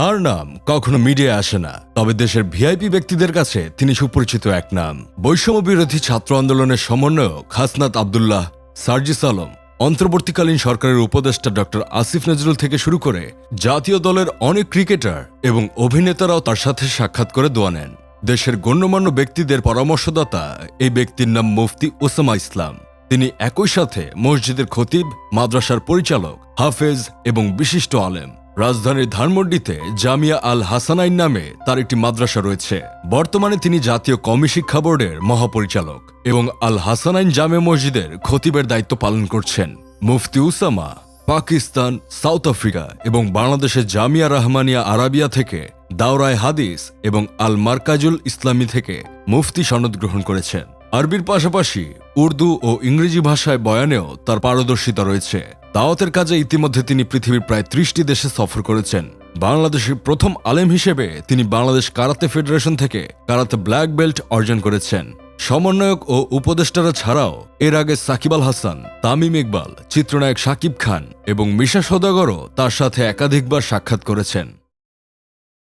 তার নাম কখনো মিডিয়ায় আসে না, তবে দেশের ভিআইপি ব্যক্তিদের কাছে তিনি সুপরিচিত এক নাম। বৈষম্য বিরোধী ছাত্র আন্দোলনের সমন্বয়ক হাসনাত আবদুল্লাহ সার্জিস আলম, অন্তর্বর্তীকালীন সরকারের উপদেষ্টা ডক্টর আসিফ নজরুল থেকে শুরু করে জাতীয় দলের অনেক ক্রিকেটার এবং অভিনেতারাও তার সাথে সাক্ষাৎ করে দোয়া নেন। দেশের গণ্যমান্য ব্যক্তিদের পরামর্শদাতা এই ব্যক্তির নাম মুফতি ওসামা ইসলাম। তিনি একই সাথে মসজিদের খতিব, মাদ্রাসার পরিচালক, হাফেজ এবং বিশিষ্ট আলেম। রাজধানীর ধানমন্ডিতে জামিয়া আল হাসানাইন নামে তার একটি মাদ্রাসা রয়েছে। বর্তমানে তিনি জাতীয় কমি শিক্ষা বোর্ডের মহাপরিচালক এবং আল হাসানাইন জামে মসজিদের খতিবের দায়িত্ব পালন করছেন। মুফতি উসামা, পাকিস্তান, সাউথ আফ্রিকা এবং বাংলাদেশের জামিয়া রহমানিয়া আরাবিয়া থেকে দাওরায় হাদিস এবং আল মার্কাজুল ইসলামী থেকে মুফতি সনদ গ্রহণ করেছেন। আরবির পাশাপাশি উর্দু ও ইংরেজি ভাষায় বয়ানেও তার পারদর্শিতা রয়েছে। দাওয়াতের কাজে ইতিমধ্যে তিনি পৃথিবীর প্রায় ত্রিশটি দেশে সফর করেছেন। বাংলাদেশের প্রথম আলেম হিসেবে তিনি বাংলাদেশ কারাতে ফেডারেশন থেকে কারাতে ব্ল্যাক বেল্ট অর্জন করেছেন। সমন্বয়ক ও উপদেষ্টারা ছাড়াও এর আগে সাকিব আল হাসান, তামিম ইকবাল, চিত্রনায়ক শাকিব খান এবং মিশা সদাগরও তার সাথে একাধিকবার সাক্ষাৎ করেছেন।